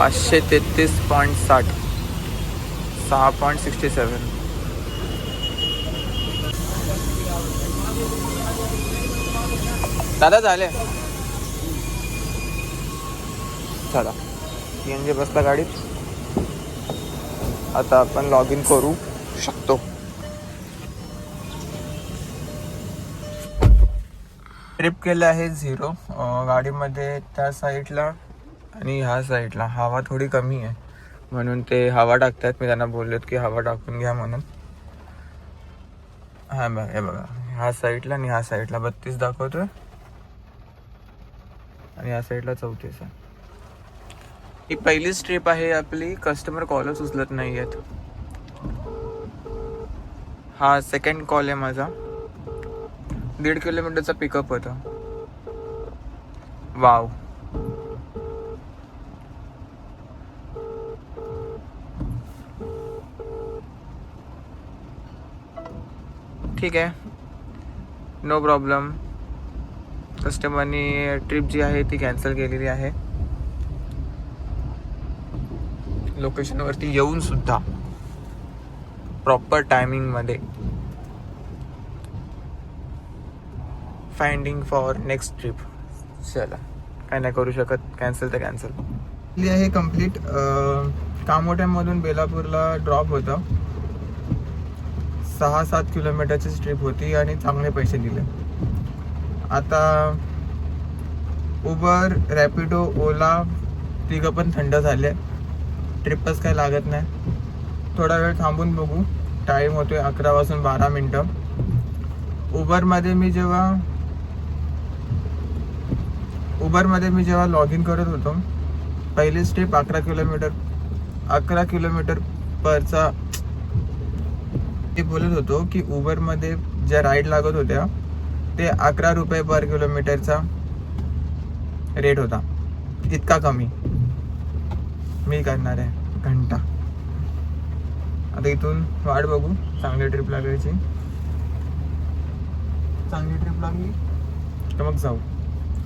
पाचशे तेहतीस पॉईंट साठ. सहा पॉईंट सिक्स्टी सेवन दादा झाले. चला सी एन जी बसला गाडीत. आता आपण लॉग इन करू शकतो. ट्रिप केलं आहे झिरो गाडीमध्ये त्या साईडला आणि ह्या साईडला हवा थोडी कमी आहे. म्हणून ते हवा टाकतात मी त्यांना बोललेत की हवा टाकून घ्या म्हणून. हा बघा हे बघा. ह्या साईडला आणि ह्या साईडला. बत्तीस दाखवतोय. आणि ह्या साईडला चौतीस आहे. ही पहिलीच ट्रिप आहे आपली. कस्टमर कॉलच उचलत नाही आहेत. हा सेकंड कॉल आहे माझा. दीड किलोमीटरचा पिकअप होता. वाव ठीक आहे. नो प्रॉब्लेम कस्टमरनी ट्रिप जी आहे ती कॅन्सल केलेली आहे. लोकेशनवरती येऊन सुद्धा प्रॉपर टायमिंगमध्ये फाइंडिंग फॉर नेक्स्ट ट्रिप चला काय नाही करू शकत. कॅन्सल तर कॅन्सल आहे कंप्लीट कामोट्यामधून बेलापूरला ड्रॉप होतं. सहा सात किलोमीटरची ट्रिप होती आणि चांगले पैसे दिले. आता उबर रॅपिडो ओला तिघं पण थंड झाले. ट्रिपच काही लागत नाही. थोडा वेळ थांबून बघू. टाईम होतोय अकरा वाजून बारा मिनटं. उबरमध्ये मी जेव्हा उबरमध्ये मी जेव्हा लॉग इन करत होतो पहिली स्टेप अकरा किलोमीटर अकरा किलोमीटर परचा ते बोलत होतो की उबरमध्ये ज्या राईड लागत होत्या ते अकरा रुपये पर किलोमीटरचा रेट होता. इतका कमी. मी करणार आहे घंटा. आता इथून वाट बघू. चांगली ट्रिप लागायची. चांगली ट्रिप लागली तर मग जाऊ.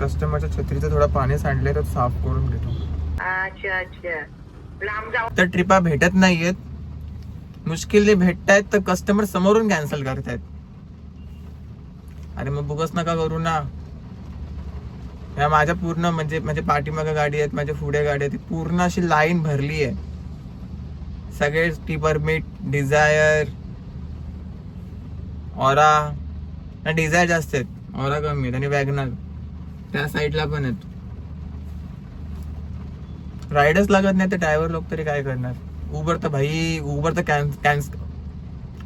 कस्टमरच्या छत्रीचं थोडं पाणी सांडलंय तर साफ करून घेतो. तर ट्रिपा भेटत नाहीयेत. मुश्किलने भेटतायत तर कस्टमर समोरून कॅन्सल करतायत. अरे मग बुकच नका करू ना. या माझ्या पूर्ण म्हणजे माझ्या पाठीमागे गाडी आहेत माझ्या पुढे गाडी आहे ती पूर्ण अशी लाईन भरली आहे. सगळे T permit Dzire Aura Dzire जास्त आहेत. ऑरा कमी आहेत आणि वॅगनर त्या साईडला पण आहेत. रायडर्स लागत नाही तर ड्रायव्हर लोक तरी काय करणार? उबर तर भाई उबर तर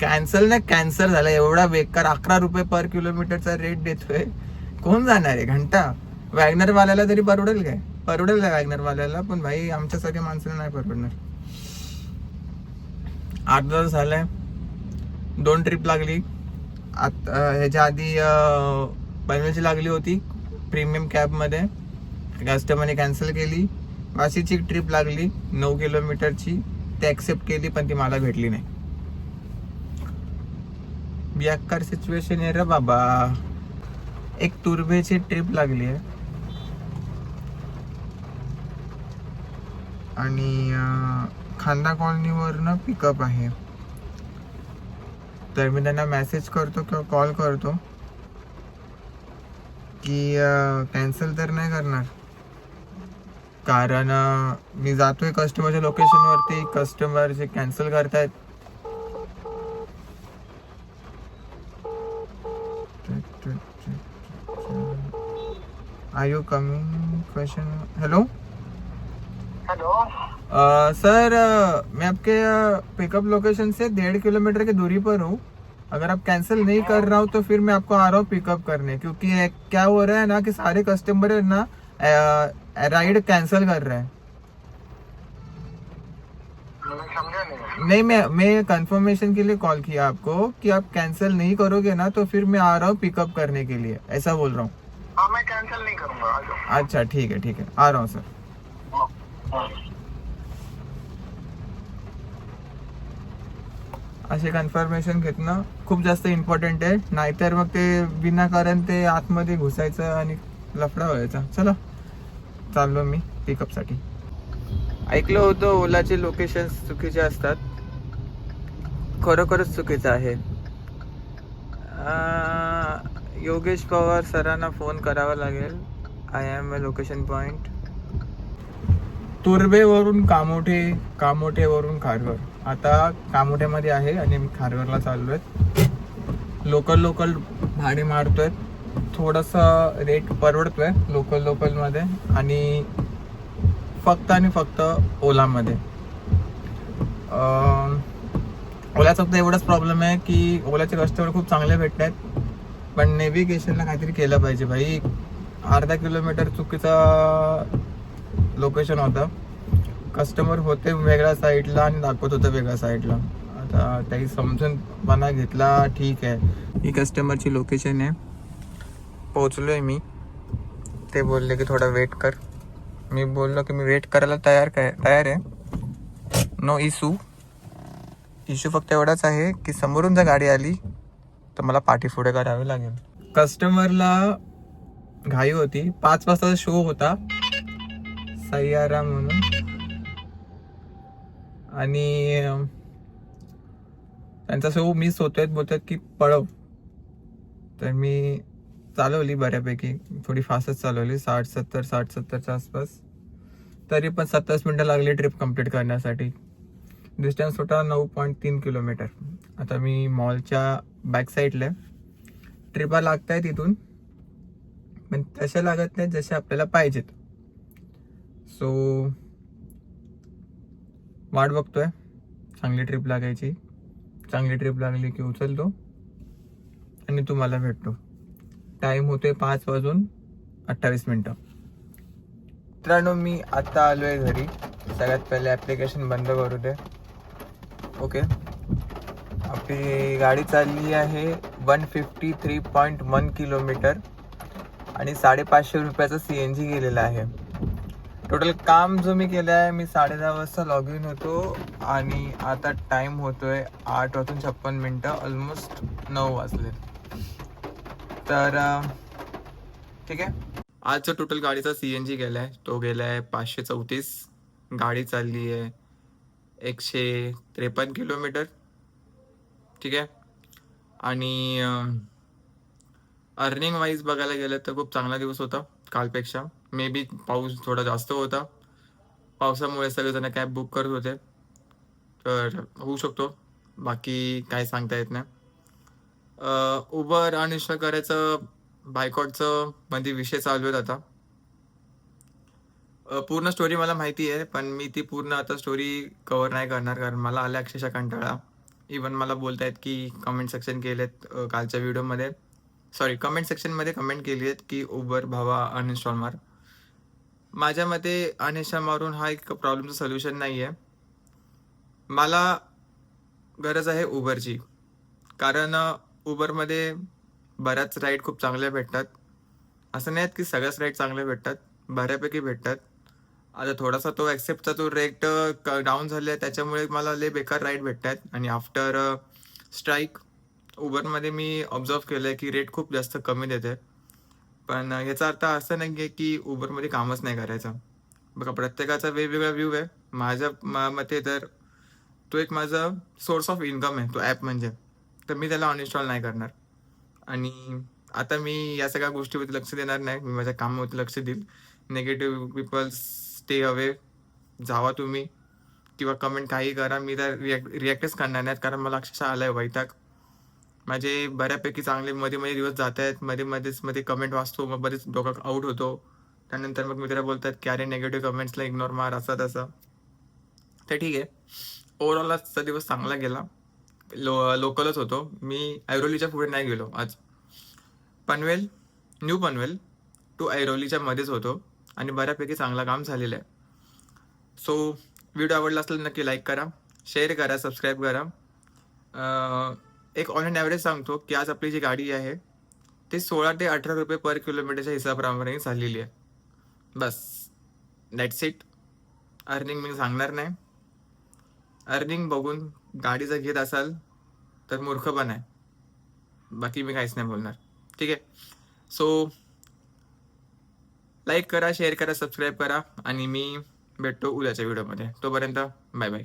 कॅन्सल नाही कॅन्सल झाला. एवढा बेकार अकरा रुपये पर किलोमीटरचा रेट देतोय. कोण जाणार आहे? घंटा. वॅगनरवाल्याला तरी परवडेल काय? परवडेल काय वॅगनरवाल्याला? पण भाई आमच्यासारख्या माणसाला नाही परवडणार. आठ दिवस झालाय. दोन ट्रिप लागली. आता ह्याच्या आधी अं, पनवेलची लागली होती प्रीमियम कॅबमध्ये कस्टमरने कॅन्सल केली. वाशीची ट्रिप लागली नऊ किलोमीटरची ती ॲक्सेप्ट केली पण ती मला भेटली नाही. बेकार सिच्युएशन आहे रे बाबा. एक तुर्भेची ट्रिप लागली आहे. आणि खांदा कॉलनीवरनं पिकअप आहे. तर मी त्यांना मेसेज करतो किंवा कॉल करतो की कॅन्सल तर नाही करणार. कारण मी जातोय कस्टमरच्या लोकेशनवरती कस्टमर जे कॅन्सल करतायत. Are you coming question hello hello sir मैं आपके पिकअप लोकेशन से डेढ़ किलोमीटर की दूरी पर हूँ। अगर आप कैंसिल नहीं कर रहा हूँ तो फिर मैं आपको आ रहा हूँ पिकअप करने क्योंकि क्या हो रहा है ना कि सारे कस्टमर है ना राइड कैंसिल कर रहे हैं। नहीं। मैं मैं कंफर्मेशन के लिए कॉल किया आपको कि आप कैंसिल नहीं करोगे ना तो फिर मैं आ रहा हूँ पिकअप करने के लिए। ऐसा बोल रहा हूँ। हाँ मैं कैंसिल नहीं करूंगा आ जाओ। अच्छा ठीक है ठीक है। आ रहा हूँ सर। असे कन्फर्मेशन घेतणं खूप जास्त इम्पॉर्टंट आहे. नाहीतर मग ते विनाकारण ते आतमध्ये घुसायचं आणि लफडा व्हायचा. चला. चाललो मी पिकअपसाठी ऐकलं होतं ओलाचे लोकेशन चुकीचे असतात. खरोखरच चुकीचं आहे. योगेश पवार सरांना फोन करावा लागेल. I am a location point तुर्बेवरून Kamothe कामोठेवरून खारघर. आता कामोठ्यामध्ये आहे आणि मी खारघरला चाललोय. लोकल लोकल भाडे मारतोय. थोडंसं रेट परवडतोय लोकल लोकलमध्ये आणि फक्त आणि फक्त ओलामध्ये. अं, ओलाचा फक्त एवढाच प्रॉब्लेम आहे की ओलाचे कस्टमर खूप चांगले भेटत आहेत पण नेव्हिगेशनला काहीतरी केलं पाहिजे भाई. अर्धा किलोमीटर चुकीचा लोकेशन होतं. कस्टमर होते वेगळ्या साईडला आणि दाखवत होतं वेगळ्या साईडला आता त्याही समजून मना घेतला ठीक आहे. ही कस्टमरची लोकेशन आहे. पोचलोय मी. ते बोलले की थोडा वेट कर. मी बोललो की मी वेट करायला तयार काय तयार आहे. नो इशू इश्यू फक्त एवढाच आहे की समोरून जर गाडी आली तर मला पाठी पुढे करावी लागेल. कस्टमरला घाई होती. पाच वाजताचा शो होता. सय्यारा म्हणून. आणि त्यांचा शो मिस होतोय बोलतात की पळव. तर मी चालवली बऱ्यापैकी. थोडी फास्टच चालवली. साठ सत्तर साठ सत्तरच्या आसपास. तरी पण सत्तावीस मिनटं लागली ट्रिप कंप्लीट करण्यासाठी. डिस्टन्स होता नऊ पॉईंट तीन किलोमीटर. आता मी मॉलच्या बॅक साईडला ट्रिपा लागत आहेत तिथून. पण तशा लागत नाहीत जसे आपल्याला पाहिजेत. सो वाट बघतोय. चांगली ट्रिप लागायची. चांगली ट्रिप लागली की उचलतो. आणि तुम्हाला भेटतो. टाईम होतोय पाच वाजून अठ्ठावीस मिनटं. मित्रांनो मी आत्ता आलो आहे घरी. सगळ्यात पहिले ॲप्लिकेशन बंद करू दे. ओके आपली गाडी चालली आहे one fifty three point one kilometre आणि साडेपाचशे रुपयाचं सी एन जी गेलेलं आहे. टोटल काम जो मी केलं आहे मी साडे दहा वाजता लॉग इन होतो आणि आता टाइम होतोय आठ वाजून छप्पन मिनटं ऑलमोस्ट नऊ वाजले. तर ठीक आहे. आजचं टोटल गाडीचा सी एन जी गेलाय. तो गेलाय पाचशे चौतीस. गाडी चालली आहे एकशे त्रेपन्न किलोमीटर. ठीक आहे. आणि अर्निंग वाईज बघायला गेलं तर खूप चांगला दिवस होता कालपेक्षा. मे बी पाऊस थोडा जास्त होता. पावसामुळे सगळेजण कॅब बुक करत होते. तर होऊ शकतो. बाकी काय सांगता येत नाही. उबर आणि करायचं बायकॉटचं मध्ये विषय चालू आहेत आता. पूर्ण स्टोरी मला माहिती आहे पण मी ती पूर्ण आता स्टोरी कवर नाही करणार कारण मला आल्या अक्षरशः कंटाळा. इवन मला बोलतायत की कमेंट सेक्शन केलेत कालच्या व्हिडिओमध्ये सॉरी कमेंट सेक्शनमध्ये कमेंट केली आहेत की उबर भावा अनइन्स्टॉल मार. माझ्या मते अनइन्स्टॉल मारून हा एक प्रॉब्लेमचं सोल्युशन नाही आहे मला गरज आहे उबरची कारण उबरमध्ये बऱ्याच राईड खूप चांगल्या भेटतात. असं नाही आहेत की सगळ्याच राईड चांगल्या भेटतात बऱ्यापैकी भेटतात. आता थोडासा तो ॲक्सेप्टचा तो रेट डाऊन झाला आहे त्याच्यामुळे मला लय बेकार राईड भेटतात आणि आफ्टर स्ट्राईक उबरमध्ये मी ऑब्झर्व केलं आहे की रेट खूप जास्त कमी देते पण याचा अर्थ असं नाही आहे की उबरमध्ये कामच नाही करायचं. बघा प्रत्येकाचा वेगवेगळा व्ह्यू आहे. माझ्या म- मते तर तो एक माझा सोर्स ऑफ इन्कम आहे तो ॲप म्हणजे. तर मी त्याला अनइन्स्टॉल नाही करणार. आणि आता मी या सगळ्या गोष्टीवरती लक्ष देणार नाही. मी माझ्या कामावरती लक्ष देईल. नेगेटिव्ह पीपल्स स्टे हवे जावा तुम्ही. किंवा कमेंट काही करा. मी तर रिॲक्ट रिॲक्टच करणार नाहीत कारण मला अक्षरशः आलं आहे वैताग. माझे बऱ्यापैकी चांगले मध्ये मध्ये दिवस जात आहेत. मध्ये मध्येच मध्ये कमेंट वाचतो. मग बरेच डोकं आउट होतो. त्यानंतर मग मित्र बोलतात की अरे नेगेटिव्ह कमेंट्सला इग्नोर मार. असा तसं. तर ठीक आहे. ओव्हरऑल आजचा दिवस चांगला गेला. लो लोकलच होतो. मी ऐरोलीच्या पुढे नाही गेलो. आज पनवेल न्यू पनवेल टू ऐरोलीच्या मध्येच होतो आणि बऱ्यापैकी चांगलं काम झालेलं आहे. सो व्हिडिओ आवडला असेल नक्की लाईक करा शेअर करा सबस्क्राईब करा. एक ऑन अँड ॲव्हरेज सांगतो की आज आपली जी गाडी आहे ती सोळा ते अठरा रुपये पर किलोमीटरच्या हिसाबाप्रमाणे झालेली आहे. बस दॅट्स इट अर्निंग मी सांगणार नाही. अर्निंग बघून गाडी जर घेत असाल तर मूर्खपण आहे. बाकी मी काहीच नाही बोलणार. ठीक आहे? सो लाईक करा शेअर करा सबस्क्राईब करा आणि मी भेटतो उद्याच्या व्हिडिओमध्ये तोपर्यंत बाय बाय